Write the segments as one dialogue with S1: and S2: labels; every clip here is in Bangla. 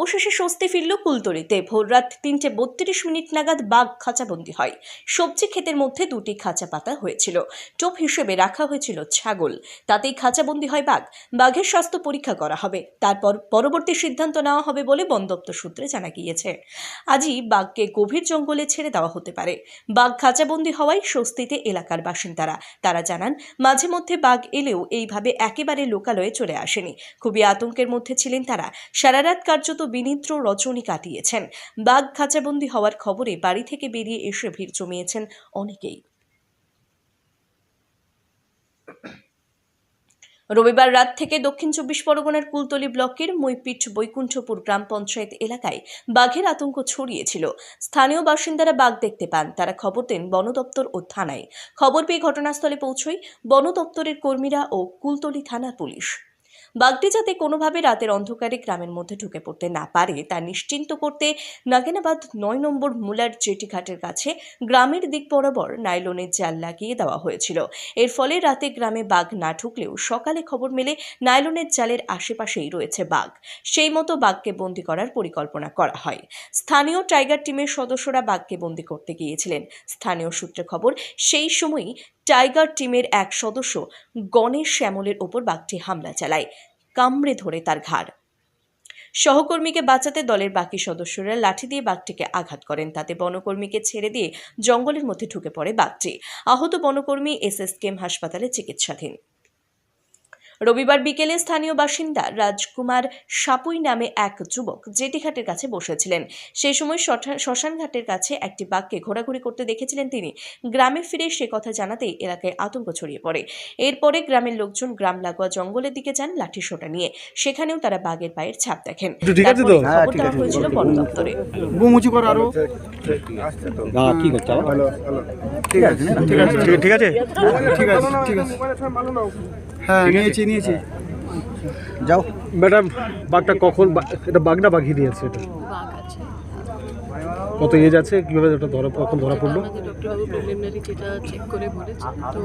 S1: অবশেষে স্বস্তি ফিরল কুলতলিতে ভোররাত তিনটে বত্রিশ মিনিট নাগাদ বাঘ খাঁচাবন্দি হয়। সবজি ক্ষেতের মধ্যে দুটি খাঁচা পাতা হয়েছিল। টোপ হিসেবে রাখা হয়েছিল ছাগল। তাতেই খাঁচাবন্দি হয় বাঘ। বাঘের স্বাস্থ্য পরীক্ষা করা হবে। তারপর পরবর্তী সিদ্ধান্ত নেওয়া হবে বলে বন দপ্তর সূত্রে জানা গিয়েছে। আজই বাঘকে গভীর জঙ্গলে ছেড়ে দেওয়া হতে পারে। বাঘ খাঁচাবন্দি হওয়ায় স্বস্তিতে এলাকার বাসিন্দারা। তারা জানান, মাঝে মধ্যে বাঘ এলেও এইভাবে একেবারে লোকালয়ে চলে আসেনি। খুবই আতঙ্কের মধ্যে ছিলেন তারা। সারা রাত কার্যত বিনিদ্র রচনী কাটিয়েছেন। বাঘ খাঁচাবন্দি হওয়ার খবরে বাড়ি থেকে বেরিয়ে এসে ভিড় জমিয়েছেন অনেকেই। রবিবার রাত থেকে দক্ষিণ চব্বিশ পরগনার কুলতলি ব্লকের মৈপিঠ বৈকুণ্ঠপুর গ্রাম পঞ্চায়েত এলাকায় বাঘের আতঙ্ক ছড়িয়েছিল। স্থানীয় বাসিন্দারা বাঘ দেখতে পান। তারা খবর দেন বন দপ্তর ও থানায়। খবর পেয়ে ঘটনাস্থলে পৌঁছয় বন দপ্তরের কর্মীরা ও কুলতলি থানার পুলিশ। বাঘটি যাতে কোনোভাবে রাতের অন্ধকারে গ্রামের মধ্যে ঢুকে পড়তে না পারে, তা নিশ্চিন্ত করতে নাগেনাবাদ নয় নম্বর মুলার জেটি ঘাটের কাছে গ্রামের দিক বরাবর নাইলনের জাল লাগিয়ে দেওয়া হয়েছিল। এর ফলে রাতে গ্রামে বাঘ না ঢুকলেও সকালে খবর মেলে নাইলনের জালের আশেপাশেই রয়েছে বাঘ। সেই মতো বাঘকে বন্দি করার পরিকল্পনা করা হয়। স্থানীয় টাইগার টিমের সদস্যরা বাঘকে বন্দি করতে গিয়েছিলেন। স্থানীয় সূত্রে খবর, সেই সময়ই টাইগার টিমের এক সদস্য গণেশ শ্যামলের ওপর বাঘটি হামলা চালায়, কামড়ে ধরে তার ঘাড়। সহকর্মীকে বাঁচাতে দলের বাকি সদস্যরা লাঠি দিয়ে বাঘটিকে আঘাত করেন। তাতে বনকর্মীকে ছেড়ে দিয়ে জঙ্গলের মধ্যে ঢুকে পড়ে বাঘটি। আহত বনকর্মী এস এস কেম হাসপাতালে চিকিৎসাধীন। রবিবার বিকেলে স্থানীয় বাসিন্দা রাজকুমার সাপুই নামে এক যুবক জেটিঘাটের কাছে বসেছিলেন। সেই সময় শ্মশানঘাটের কাছে একটি বাঘকে ঘোরাঘুরি করতে দেখেছিলেন তিনি। গ্রামে ফিরে সে কথা জানাতেই এলাকায় আতঙ্ক ছড়িয়ে পড়ে। এরপরে গ্রামের লোকজন গ্রাম লাগোয়া জঙ্গলের দিকে যান লাঠি সোটা নিয়ে। সেখানেও তারা বাঘের পায়ের ছাপ দেখেন? তারপরে খবর দেওয়া হয়েছিল বন দপ্তরে।
S2: ঠিক আছে ঠিক আছে। ঠিক আছে ঠিক আছে। হ্যাঁ নিয়েছি নিয়েছি। যাও।
S3: ম্যাডাম বাঘটা কখন এটা বাঘ না বাঘি দিয়েছে এটা? কত এজ আছে? কীভাবে ওটা ধরা কখন ধরা পড়ল?
S4: ডক্টরবাবু প্রিলিমিনারি যেটা চেক করে বলেছে তো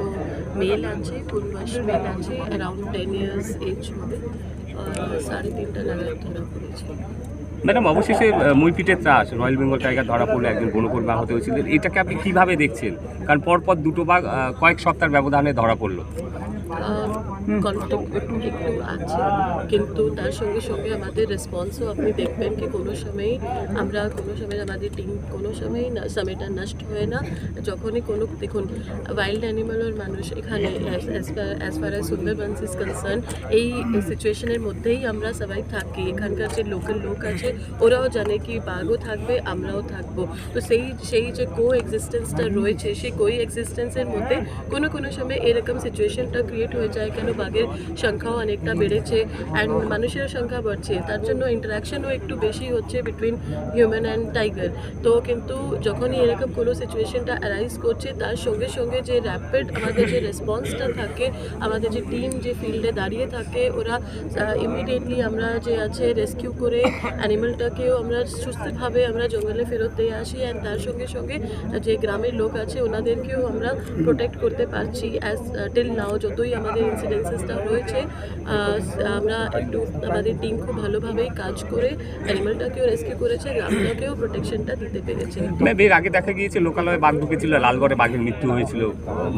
S4: মেল আছে কোন মাস মেল আছে অ্যারাউন্ড টেন ইয়ার্স এজ হবে। সাড়ে তিনটা নাগাদ ধরা পড়েছে।
S5: ম্যাডাম অবশেষে মইপিটের ত্রাস রয়্যাল বেঙ্গল টাইগার ধরা পড়ল একজন বনকর্মী আহত হয়েছিল এটাকে আপনি কীভাবে দেখছেন? কারণ পরপর দুটো বাঘ কয়েক সপ্তাহের ব্যবধানে ধরা পড়ল।
S4: কনফ্লিক্ট একটু আছে। কিন্তু তার সঙ্গে সঙ্গে আমাদের রেসপন্সও আপনি দেখবেন কি কোনো সময়ই আমরা কোনো সময় আমাদের টিম কোনো সময়ই না, সময়টা নষ্ট হয় না। যখনই কোনো, দেখুন ওয়াইল্ড মানুষ এখানে as far as Sundarbans is concern এই সিচুয়েশনের মধ্যেই আমরা সবাই থাকি। এখানকার যে লোকাল লোক আছে, ওরাও জানে কি বাঘও থাকবে, আমরাও থাকব। তো সেই সেই যে কো এক্সিস্টেন্সটা রয়েছে, সেই কো এক্সিস্টেন্সের মধ্যে কোনো কোনো সময় এরকম সিচুয়েশনটা ক্রিয়েট হয়ে যায় কেন? বাঘের সংখ্যাও অনেকটা বেড়েছে অ্যান্ড মানুষের সংখ্যা বাড়ছে। তার জন্য ইন্টারাকশনও একটু বেশি হচ্ছে বিটুইন হিউম্যান অ্যান্ড টাইগার তো কিন্তু যখনই এরকম কোনো সিচুয়েশনটা অ্যারাইজ করছে, তার সঙ্গে সঙ্গে যে র্যাপিড আমাদের যে রেসপন্সটা থাকে, আমাদের যে টিম যে ফিল্ডে দাঁড়িয়ে থাকে, ওরা ইমিডিয়েটলি আমরা যে আছে রেস্কিউ করে অ্যানিমেলটাকেও আমরা সুস্থভাবে আমরা জঙ্গলে ফেরত দিয়ে আসি অ্যান্ড তার সঙ্গে সঙ্গে যে গ্রামের লোক আছে, ওনাদেরকেও আমরা প্রোটেক্ট করতে পারছি। অ্যাজ টিল নাও যতই আমাদের ইনসিডেন্সেসটা রয়েছে আমরা একটু আমাদের টিম খুব ভালোভাবেই কাজ করে অ্যানিমেলটাকেও রেস্কিউ করেছে গ্রামটাকেও প্রোটেকশনটা দিতে পেরেছে।
S5: ম্যাম এর আগে দেখা গিয়েছে লোকালয়ে বাঘ ঢুকেছিল লালগড়ে বাঘের মৃত্যু হয়েছিল।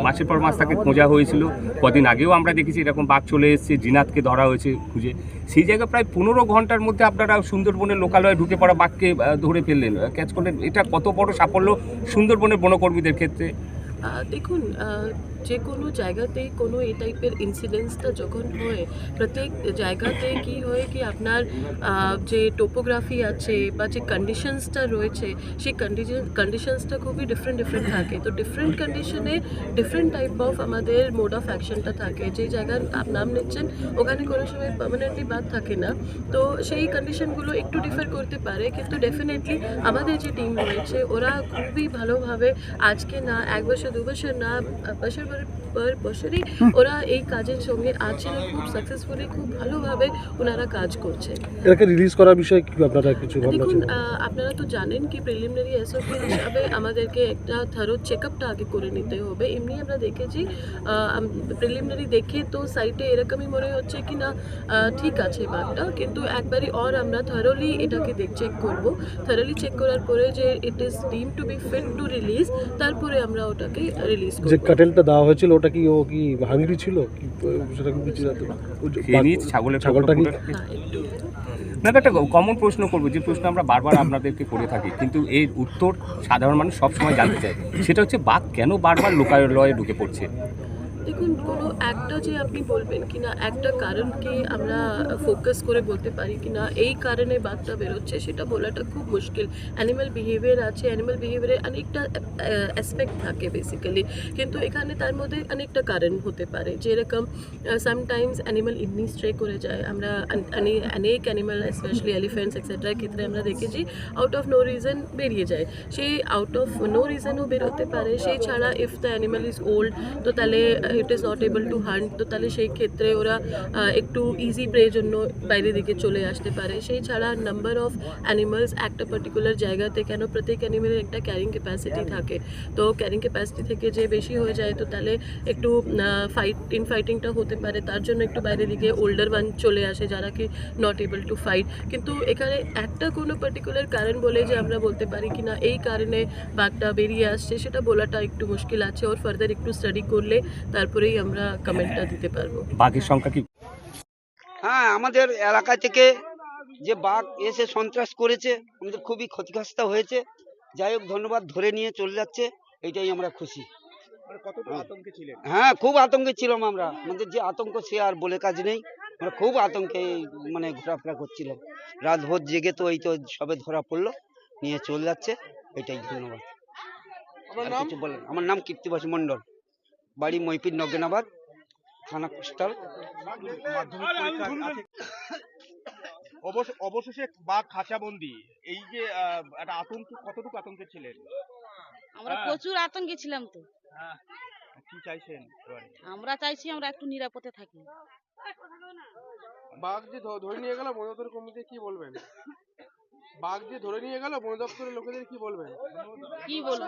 S5: মাসের পর মাস তাকে খোঁজা হয়েছিল। কদিন আগেও আমরা দেখেছি এরকম বাঘ চলে এসেছে জিনাতকে ধরা হয়েছে খুঁজে। সেই জায়গায় প্রায় পনেরো ঘণ্টার মধ্যে আপনারা সুন্দরবনের লোকালয়ে ঢুকে পড়া বাঘকে ধরে ফেললেন। ক্যাচ করলেন। এটা কত বড় সাফল্য সুন্দরবনের বনকর্মীদের ক্ষেত্রে?
S4: দেখুন যে কোনো জায়গাতেই কোনো এই টাইপের ইনসিডেন্টসটা যখন হয়, প্রত্যেক জায়গাতে কি হয় কি আপনার যে টোপোগ্রাফি আছে বা যে কন্ডিশনসটা রয়েছে, সেই কন্ডিশন কন্ডিশনসটা খুবই ডিফারেন্ট ডিফারেন্ট থাকে। তো ডিফারেন্ট কন্ডিশনে ডিফারেন্ট টাইপ অফ আমাদের মোড অফ অ্যাকশনটা থাকে। যে জায়গার নাম নিচ্ছেন, ওখানে কোনো সময় পার্মানেন্টলি বাদ থাকে না। তো সেই কন্ডিশনগুলো একটু ডিফার করতে পারে, কিন্তু ডেফিনেটলি আমাদের যে টিম রয়েছে, ওরা খুবই ভালোভাবে আজকে না, এক বছর, দু বছর না বছর পরে পার বছরই ওরা এই কাজের সঙ্গে আছেন খুব সাকসেসফুলি খুব ভালোভাবে ওনারা কাজ করছে
S3: এটাকে রিলিজ করার বিষয়ে কি আপনারা কিছু
S4: দেখুন আপনারা তো জানেন কি প্রিলিমিনারি এসওপি হিসাবে আমাদেরকে একটা থারো চেকআপটা আগে করে নিতে হবে। এমনি আমরা দেখেছি প্রিলিমিনারি দেখে তো সাইটে এরকমই মনে হচ্ছে কি না ঠিক আছে বাঘটা কিন্তু একবারই অর আমরা থারোলি এটাকে দেখ চেক করব। থারোলি চেক করার পরে যে it is deem to be fit to release তারপরে আমরা ওটাকে রিলিজ
S3: যে কাটেলটা দেওয়া হয়েছিল ওটা কি ও কি হাঙ্গরি ছিল? কি সেটা কি
S5: খেয়ে নিয়েছে ছাগলের
S3: ছাগলটা কি
S5: না একটা কমন প্রশ্ন করব। যে প্রশ্ন আমরা বারবার আপনাদেরকে করে থাকি কিন্তু এর উত্তর সাধারণ মানুষ সবসময় জানতে চায়। সেটা হচ্ছে বাঘ কেন বারবার লোকালয়ে ঢুকে পড়ছে?
S4: দেখুন, কোনো একটা যে আপনি বলবেন কি না একটা কারণকে আমরা ফোকাস করে বলতে পারি কি না এই কারণে বাঘটা বেরোচ্ছে, সেটা বলাটা খুব মুশকিল। অ্যানিম্যাল বিহেভিয়ার আছে অ্যানিম্যাল বিহেভিয়ারে অনেকটা অ্যাসপেক্ট থাকে বেসিক্যালি কিন্তু এখানে তার মধ্যে অনেকটা কারণ হতে পারে। যেরকম সামটাইমস অ্যানিম্যাল এমনি স্ট্রে করে যায়। আমরা অনেক অ্যানিম্যাল স্পেশালি এলিফেন্টস এক্সেট্রার ক্ষেত্রে আমরা দেখেছি আউট অফ নো রিজন বেরিয়ে যায়। সেই আউট অফ নো রিজনও বেরোতে পারে। সেই ছাড়া if the animal is old তো তাহলে it is not able to hunt তো তাহলে সেই ক্ষেত্রে ওরা একটু ইজি প্রের জন্য বাইরের দিকে চলে আসতে পারে। সেই ছাড়া নাম্বার অফ অ্যানিমালস একটা পার্টিকুলার জায়গাতে কেন প্রত্যেক অ্যানিমেলের একটা ক্যারিং ক্যাপাসিটি থাকে? তো ক্যারিং ক্যাপাসিটি থেকে যে বেশি হয়ে যায়, তো তাহলে একটু ফাইট ইন ফাইটিংটা হতে পারে। তার জন্য একটু বাইরের দিকে ওল্ডার ওয়ান চলে আসে যারা কি নট এবল টু ফাইট কিন্তু এখানে একটা কোনো পার্টিকুলার কারণ বলে যে আমরা বলতে পারি কি না এই কারণে বাঘটা বেরিয়ে আসছে, সেটা বলাটা একটু মুশকিল আছে। ওর ফার্দার একটু স্টাডি করলে তারপরেই আমরা কমেন্টটা দিতে পারব।
S5: বাঘের সংখ্যা কি?
S6: হ্যাঁ আমাদের এলাকা থেকে যে বাঘ এসে সন্ত্রাস করেছে আমাদের খুবই ক্ষতিগ্রস্ত হয়েছে। যাই হোক ধন্যবাদ ধরে নিয়ে চলে যাচ্ছে। এটাই আমরা খুশি। হ্যাঁ। খুব আতঙ্কে ছিলাম আমরা। আমাদের যে আতঙ্ক সে আর বলে কাজ নেই। আমরা খুব আতঙ্কে মানে ঘোরাফেরা করছিলাম রাত ভোর জেগে তো এই তো সবে ধরা পড়ল নিয়ে চলে যাচ্ছে। এটাই ধন্যবাদ। আমার নাম কীর্তিবাস মণ্ডল। বাড়ি মইপির নগেনাবাদ থানা কোস্টাল
S7: অবশেষে বাঘ খাঁচাবন্দি এই যে একটা আতঙ্ক কতটুকু আতঙ্কে ছিলেন?
S8: আমরা
S7: হ্যাঁ।
S8: প্রচুর আতঙ্কে ছিলাম তো।
S7: কি চাইছেন
S8: আমরা চাইছি আমরা একটু নিরাপদে থাকি।
S9: বাঘ যে ধরে নিয়ে গেল বন দপ্তর কমিটি কি বলবেন? বাঘ যে ধরে নিয়ে গেল বন দপ্তরের লোকেদের কি বলবেন?
S8: কি বলব?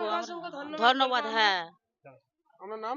S8: ধন্যবাদ হ্যাঁ।
S9: আপনার নাম?